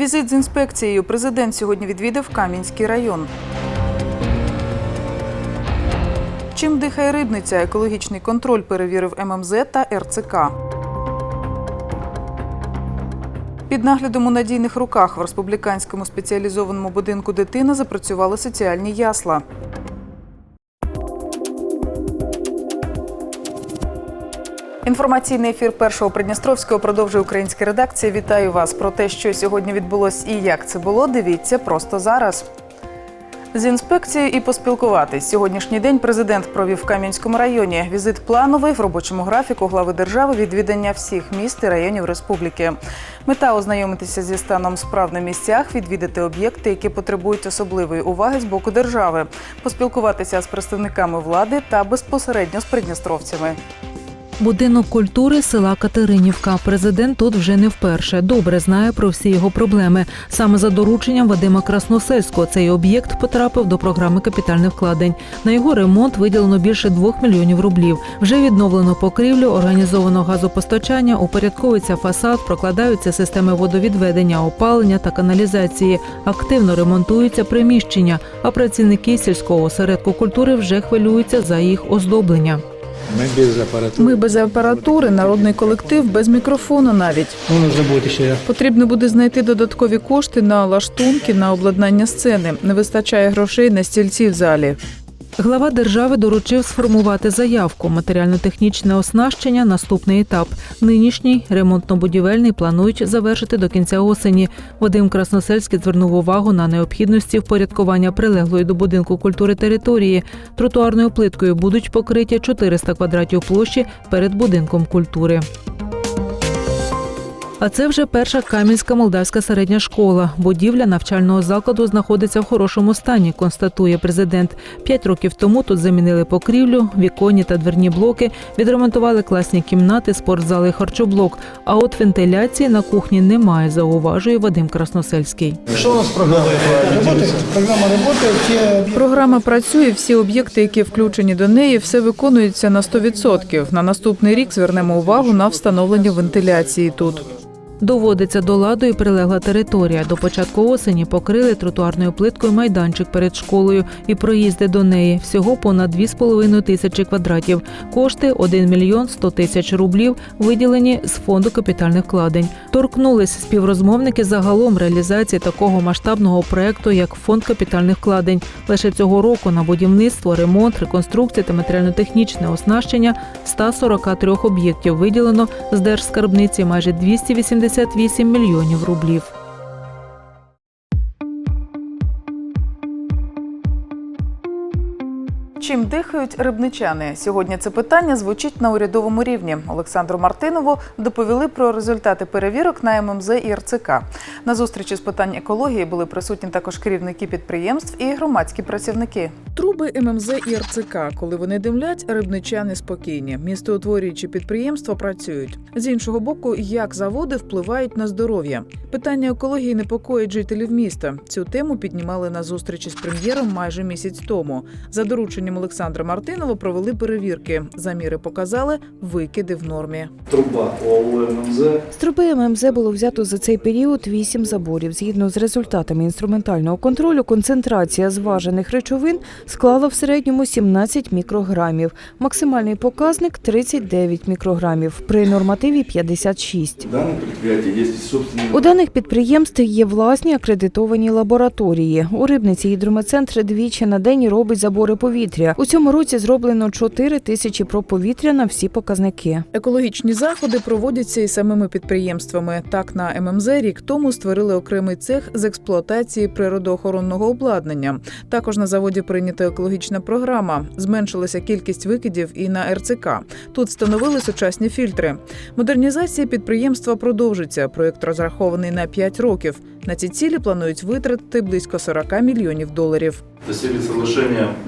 Візит з інспекцією президент сьогодні відвідав Кам'янський район. Чим дихає рибниця? Екологічний контроль перевірив ММЗ та РЦК. Під наглядом у надійних руках в республіканському спеціалізованому будинку дитини запрацювали соціальні ясла. Інформаційний ефір першого Придністровського продовжує українська редакція. Вітаю вас про те, що сьогодні відбулось і як це було. Дивіться просто зараз. З інспекцією і поспілкуватись. Сьогоднішній день президент провів в Кам'янському районі. Візит плановий в робочому графіку глави держави відвідання всіх міст і районів республіки. Мета ознайомитися зі станом справ на місцях, відвідати об'єкти, які потребують особливої уваги з боку держави, поспілкуватися з представниками влади та безпосередньо з придністровцями. Будинок культури села Катеринівка. Президент тут вже не вперше. Добре знає про всі його проблеми. Саме за дорученням Вадима Красносельського цей об'єкт потрапив до програми капітальних вкладень. На його ремонт виділено більше двох мільйонів рублів. Вже відновлено покрівлю, організовано газопостачання, упорядковується фасад, прокладаються системи водовідведення, опалення та каналізації. Активно ремонтуються приміщення. А працівники сільського осередку культури вже хвилюються за їх оздоблення. Ми без апаратури. Ми без апаратури, народний колектив без мікрофону навіть. Ну, забути ще Потрібно буде знайти додаткові кошти на лаштунки, на обладнання сцени. Не вистачає грошей на стільці в залі. Глава держави доручив сформувати заявку. Матеріально-технічне оснащення наступний етап. Нинішній ремонтно-будівельний планують завершити до кінця осені. Вадим Красносельський звернув увагу на необхідності впорядкування прилеглої до будинку культури території. Тротуарною плиткою будуть покриті 400 квадратів площі перед будинком культури. А це вже перша Кам'янська молдавська середня школа. Будівля навчального закладу знаходиться в хорошому стані, констатує президент. П'ять років тому тут замінили покрівлю, віконні та дверні блоки, відремонтували класні кімнати, спортзали і харчоблок. А от вентиляції на кухні немає, зауважує Вадим Красносельський. Що у нас програма? Работает? Програма те Програма працює, всі об'єкти, які включені до неї, все виконується на 100%. На наступний рік звернемо увагу на встановлення вентиляції тут. Доводиться до ладу і прилегла територія. До початку осені покрили тротуарною плиткою майданчик перед школою і проїзди до неї. Всього понад 2,5 тисячі квадратів. Кошти 1 мільйон 100 тисяч рублів виділені з фонду капітальних вкладень. Торкнулись співрозмовники загалом реалізації такого масштабного проекту, як фонд капітальних вкладень. Лише цього року на будівництво, ремонт, реконструкцію та матеріально-технічне оснащення 143 об'єктів виділено з держскарбниці майже 288 мільйонів рублів. Чим дихають рибничани? Сьогодні це питання звучить на урядовому рівні. Олександру Мартинову доповіли про результати перевірок на ММЗ і РЦК. На зустрічі з питань екології були присутні також керівники підприємств і громадські працівники. Труби ММЗ і РЦК, коли вони димлять, рибничани спокійні. Містоутворюючі підприємства працюють. З іншого боку, як заводи впливають на здоров'я. Питання екології непокоїть жителів міста. Цю тему піднімали на зустрічі з прем'єром майже місяць тому. За дорученням Олександра Мартинова провели перевірки. Заміри показали викиди в нормі. труба ОАУ З труби ММЗ було взято за цей період вісім заборів. Згідно з результатами інструментального контролю, концентрація зважених речовин склала в середньому 17 мікрограмів. Максимальний показник 39 мікрограмів. При нормативі 56. данных предприятий есть собственные У даних підприємств є власні акредитовані лабораторії. У рибниці гідрометцентр двічі на день робить забори повітря. У цьому році зроблено 4 тисячі проб повітря на всі показники. Екологічні заходи проводяться і самими підприємствами. Так на ММЗ рік тому створили окремий цех з експлуатації природоохоронного обладнання. Також на заводі прийнята екологічна програма. Зменшилася кількість викидів і на РЦК. Тут встановили сучасні фільтри. Модернізація підприємства продовжиться. Проєкт розрахований на 5 років. На ці цілі планують витратити близько 40 мільйонів доларів.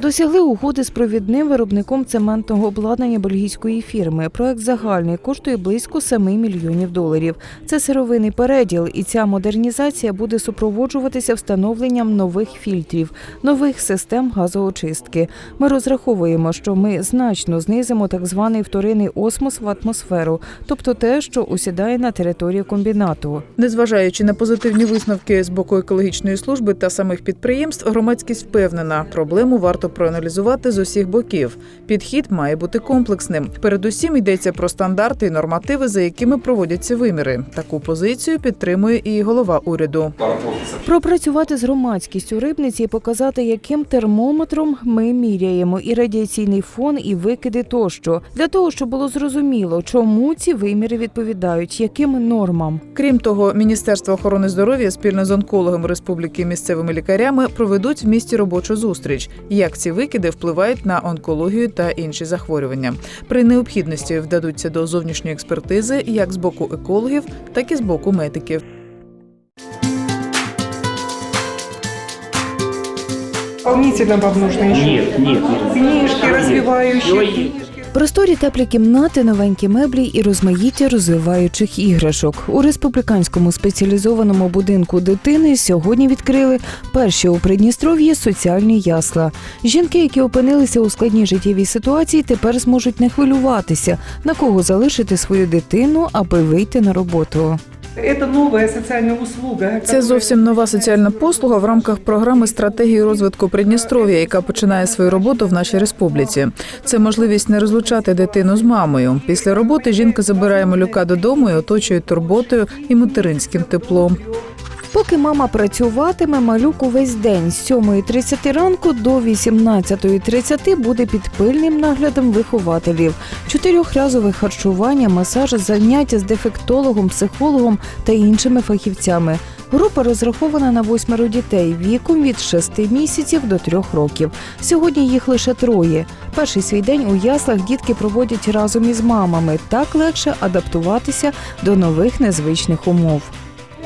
Досягли угоди з провідним виробником цементного обладнання бельгійської фірми. Проект загальний коштує близько 7 мільйонів доларів. Це сировинний переділ, і ця модернізація буде супроводжуватися встановленням нових фільтрів, нових систем газоочистки. Ми розраховуємо, що ми значно знизимо так званий вторинний осмос в атмосферу, тобто те, що усідає на території комбінату. Незважаючи на позитивні висновки висновки з боку екологічної служби та самих підприємств, громадськість впевнена, проблему варто проаналізувати з усіх боків. Підхід має бути комплексним. Передусім йдеться про стандарти і нормативи, за якими проводяться виміри. Таку позицію підтримує і голова уряду. Пропрацювати з громадськістю рибниці і показати, яким термометром ми міряємо і радіаційний фон, і викиди тощо, для того, щоб було зрозуміло, чому ці виміри відповідають, яким нормам. Крім того, Міністерство охорони здоров'я спільно з онкологом республіки і місцевими лікарями проведуть в місті робочу зустріч, як ці викиди впливають на онкологію та інші захворювання. При необхідності вдадуться до зовнішньої експертизи як з боку екологів, так і з боку медиків. Дополнительно вам нужны еще Нет, нет, нет. книжки развивающие. Просторі теплі кімнати, новенькі меблі і розмаїття розвиваючих іграшок. У республіканському спеціалізованому будинку дитини сьогодні відкрили перші у Придністров'ї соціальні ясла. Жінки, які опинилися у складній життєвій ситуації, тепер зможуть не хвилюватися, на кого залишити свою дитину, аби вийти на роботу. Это нова соціальна услуга. Це зовсім нова соціальна послуга в рамках програми стратегії розвитку Придністров'я, яка починає свою роботу в нашій республіці. Це можливість не розлучати дитину з мамою. Після роботи жінка забирає малюка додому і оточує турботою і материнським теплом. Поки мама працюватиме, малюк увесь день з 7.30 ранку до 18.30 буде під пильним наглядом вихователів. Чотирьохразове харчування, масаж, заняття з дефектологом, психологом та іншими фахівцями. Група розрахована на восьмеро дітей віком від 6 місяців до 3 років. Сьогодні їх лише троє. Перший свій день у яслах дітки проводять разом із мамами. Так легше адаптуватися до нових незвичних умов.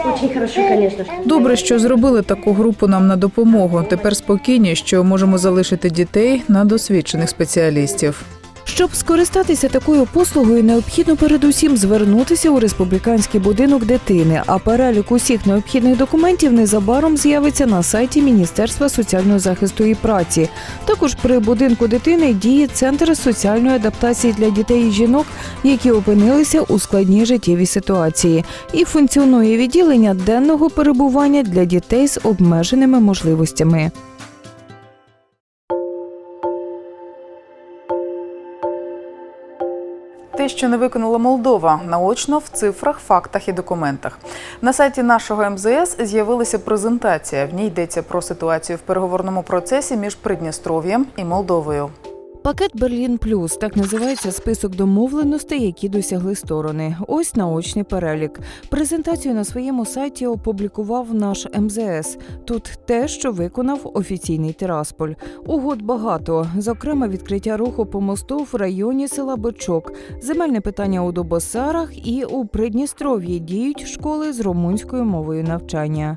Очень хорошо, конечно. Добре, що зробили таку групу нам на допомогу. Тепер спокійні, що можемо залишити дітей на досвідчених спеціалістів. Щоб скористатися такою послугою, необхідно передусім звернутися у республіканський будинок дитини. А перелік усіх необхідних документів незабаром з'явиться на сайті Міністерства соціального захисту і праці. Також при будинку дитини діє центр соціальної адаптації для дітей і жінок, які опинилися у складній життєвій ситуації, і функціонує відділення денного перебування для дітей з обмеженими можливостями. Що не виконала Молдова, наочно в цифрах, фактах і документах. На сайті нашого МЗС з'явилася презентація. В ній йдеться про ситуацію в переговорному процесі між Придністров'ям і Молдовою. Пакет Берлін Плюс так називається список домовленостей, які досягли сторони. Ось наочний перелік. Презентацію на своєму сайті опублікував наш МЗС. Тут те, що виконав офіційний Тирасполь. Угод багато. Зокрема, відкриття руху по мосту в районі села Бочок, земельне питання у Добосарах і у Придністров'ї діють школи з румунською мовою навчання.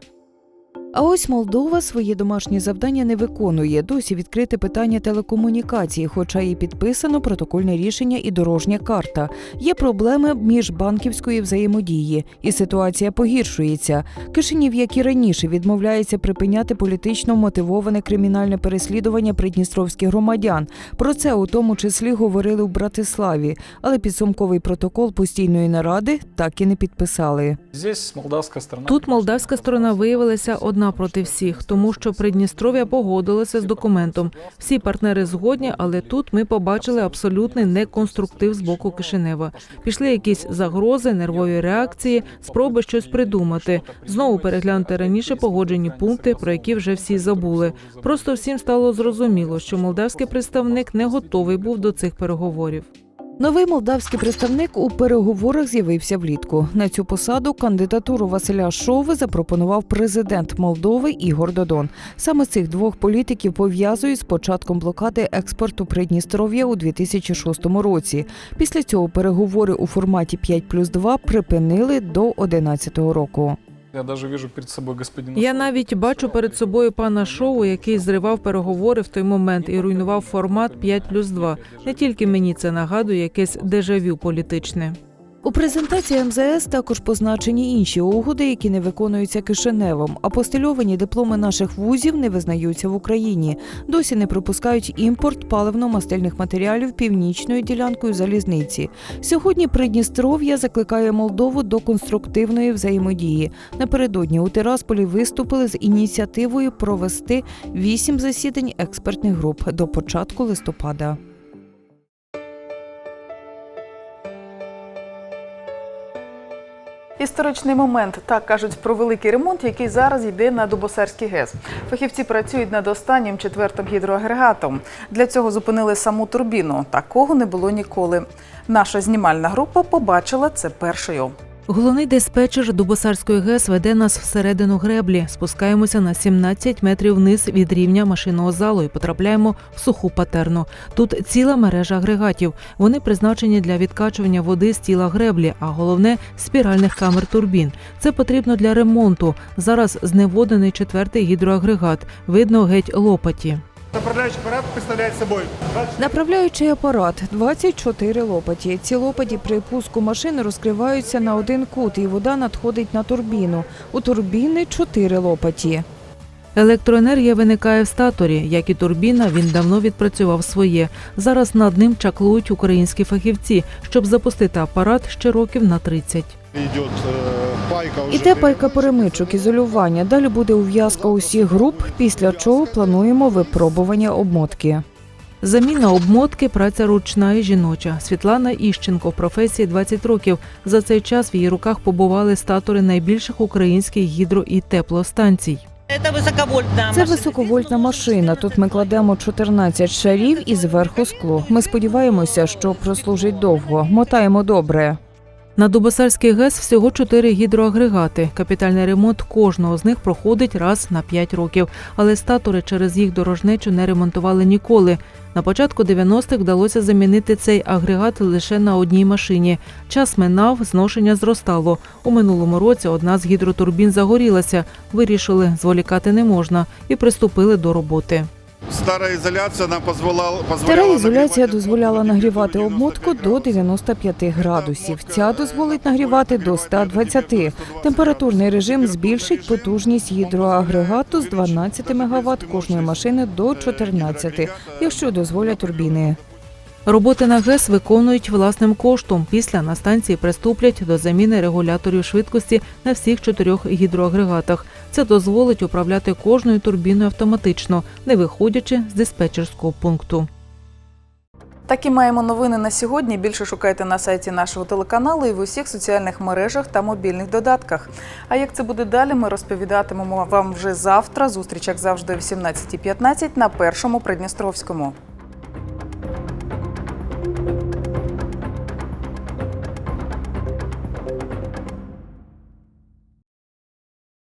А ось Молдова своє домашнє завдання не виконує. Досі відкрите питання телекомунікації, хоча і підписано протокольне рішення і дорожня карта. Є проблеми міжбанківської взаємодії, і ситуація погіршується. Кишинів, як і раніше, відмовляється припиняти політично мотивоване кримінальне переслідування придністровських громадян. Про це у тому числі говорили в Братиславі, але підсумковий протокол постійної наради так і не підписали. Тут молдавська сторона виявилася одна проти всіх, тому що Придністров'я погодилося з документом. Всі партнери згодні, але тут ми побачили абсолютний неконструктив з боку Кишинева. Пішли якісь загрози, нервові реакції, спроби щось придумати. Знову переглянути раніше погоджені пункти, про які вже всі забули. Просто всім стало зрозуміло, що молдавський представник не готовий був до цих переговорів. Новий молдавський представник у переговорах з'явився влітку. На цю посаду кандидатуру Василя Шови запропонував президент Молдови Ігор Додон. Саме цих двох політиків пов'язують з початком блокади експорту Придністров'я у 2006 році. Після цього переговори у форматі 5 плюс 2 припинили до 2011 року. Я даже вижу перед собою господина. Я навіть бачу перед собою пана Шоу, який зривав переговори в той момент і руйнував формат 5 плюс 2. Не тільки мені це нагадує якесь дежавю політичне. У презентації МЗС також позначені інші угоди, які не виконуються Кишиневом. Апостильовані дипломи наших вузів не визнаються в Україні. Досі не пропускають імпорт паливно-мастильних матеріалів північною ділянкою залізниці. Сьогодні Придністров'я закликає Молдову до конструктивної взаємодії. Напередодні у Тирасполі виступили з ініціативою провести вісім засідань експертних груп до початку листопада. Історичний момент так кажуть про великий ремонт, який зараз йде на Дубосарський ГЕС. Фахівці працюють над останнім четвертим гідроагрегатом. Для цього зупинили саму турбіну. Такого не було ніколи. Наша знімальна група побачила це першою. Головний диспетчер Дубосарської ГЕС веде нас всередину греблі. Спускаємося на 17 метрів вниз від рівня машинного залу і потрапляємо в суху патерну. Тут ціла мережа агрегатів. Вони призначені для відкачування води з тіла греблі, а головне спіральних камер турбін. Це потрібно для ремонту. Зараз зневодений четвертий гідроагрегат. Видно геть лопаті. Направляющий аппарат представляет собой Направляючий апарат 24 лопаті. Ці лопаті при пуску машини розкриваються на один кут, і вода надходить на турбіну. У турбіни 4 лопаті. Електроенергія виникає в статорі, як і турбіна, він давно відпрацював своє. Зараз над ним чаклують українські фахівці, щоб запустити апарат ще років на 30. идет э, пайка уже. Іде пайка перемичок, ізолювання. Далі буде ув'язка усіх груп, після чого плануємо випробування обмотки. Заміна обмотки праця ручна і жіноча. Світлана Іщенко в професії 20 років. За цей час в її руках побували статори найбільших українських гідро і теплостанцій. Это высоковольтная Це машина. високовольтна машина. Тут ми кладемо 14 шарів і зверху скло. Ми сподіваємося, що прослужить довго. Мотаємо добре. На Дубосарський ГЕС всього чотири гідроагрегати. Капітальний ремонт кожного з них проходить раз на 5 років, але статори через їх дорожнечу не ремонтували ніколи. На початку 90-х вдалося замінити цей агрегат лише на одній машині. Час минав, зношення зростало. У минулому році одна з гідротурбін загорілася. Вирішили, зволікати не можна, і приступили до роботи. Старая ізоляція нам позволяла, Стара ізоляція дозволяла нагрівати обмотку до 95 градусів. Ця дозволить нагрівати до 120. Температурний режим збільшить потужність гідроагрегату з 12 МВт кожної машини до 14, якщо дозволять турбіни. Роботи на ГЕС виконують власним коштом. Після на станції приступлять до заміни регуляторів швидкості на всіх чотирьох гідроагрегатах. Це дозволить управляти кожною турбіною автоматично, не виходячи з диспетчерського пункту. Такі маємо новини на сьогодні. Більше шукайте на сайті нашого телеканалу і в усіх соціальних мережах та мобільних додатках. А як це буде далі, ми розповідатимемо вам вже завтра. Зустріч, як завжди, о 18.15 на першому Придністровському.